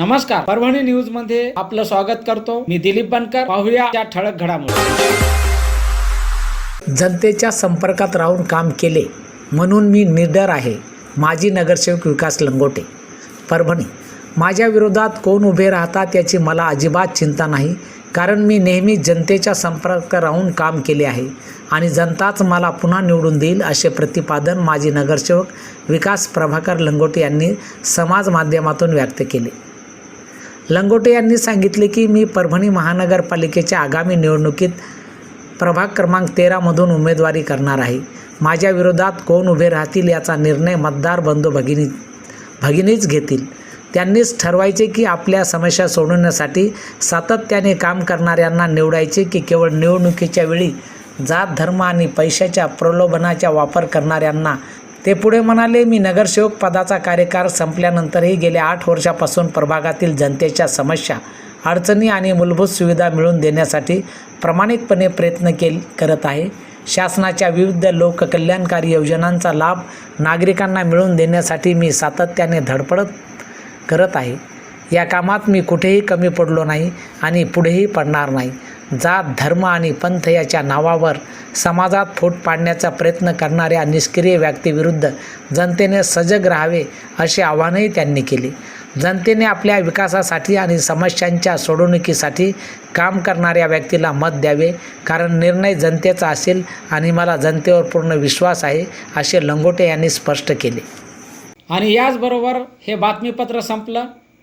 नमस्कार परभणी न्यूजमध्ये आपलं स्वागत करतो. मी दिलीप बनकर पाहूया त्या ठळक घडामोडी. जनतेच्या संपर्कात राहून काम केले म्हणून मी निडर आहे. माजी नगरसेवक विकास लंगोटे. परभणी माझ्या विरोधात कोण उभे राहतात याची मला अजिबात चिंता नाही कारण मी नेहमी जनतेच्या संपर्कात राहून काम केले आहे आणि जनताच मला पुन्हा निवडून देईल असे प्रतिपादन माजी नगरसेवक विकास प्रभाकर लंगोटे यांनी समाज माध्यमातून व्यक्त केले. लंगोटे यांनी सांगितले की मी परभणी महानगरपालिकेच्या आगामी निवडणुकीत प्रभाग क्रमांक तेरामधून उमेदवारी करणार आहे. माझ्या विरोधात कोण उभे राहतील याचा निर्णय मतदार बंधू भगिनी भगिनीच घेतील. त्यांनीच ठरवायचे की आपल्या समस्या सोडवण्यासाठी सातत्याने काम करणाऱ्यांना निवडायचे की केवळ निवडणुकीच्या वेळी जात धर्म आणि पैशाच्या प्रलोभनाचा वापर करणाऱ्यांना ते पुढे म्हणाले मी नगरसेवक पदाचा कार्यकाळ संपल्यानंतरही गेल्या आठ वर्षापासून प्रभागातील जनतेच्या समस्या अडचणी आणि मूलभूत सुविधा मिळवून देण्यासाठी प्रामाणिकपणे प्रयत्न केल करत आहे. शासनाच्या विविध लोककल्याणकारी योजनांचा लाभ नागरिकांना मिळवून देण्यासाठी मी सातत्याने धडपडत करत आहे. या कामात मी कुठेही कमी पडलो नाही आणि पुढेही पडणार नाही. जात धर्म आणि पंथ याच्या नावावर समाजात फूट पाडण्याचा प्रयत्न करणाऱ्या निष्क्रिय व्यक्तीविरुद्ध जनतेने सजग राहावे असे आवाहनही त्यांनी केले. जनतेने आपल्या विकासासाठी आणि समस्यांच्या सोडवणुकीसाठी काम करणाऱ्या व्यक्तीला मत द्यावे कारण निर्णय जनतेचा असेल आणि मला जनतेवर पूर्ण विश्वास आहे असे लंगोटे यांनी स्पष्ट केले. आणि याचबरोबर हे बातमीपत्र संपलं.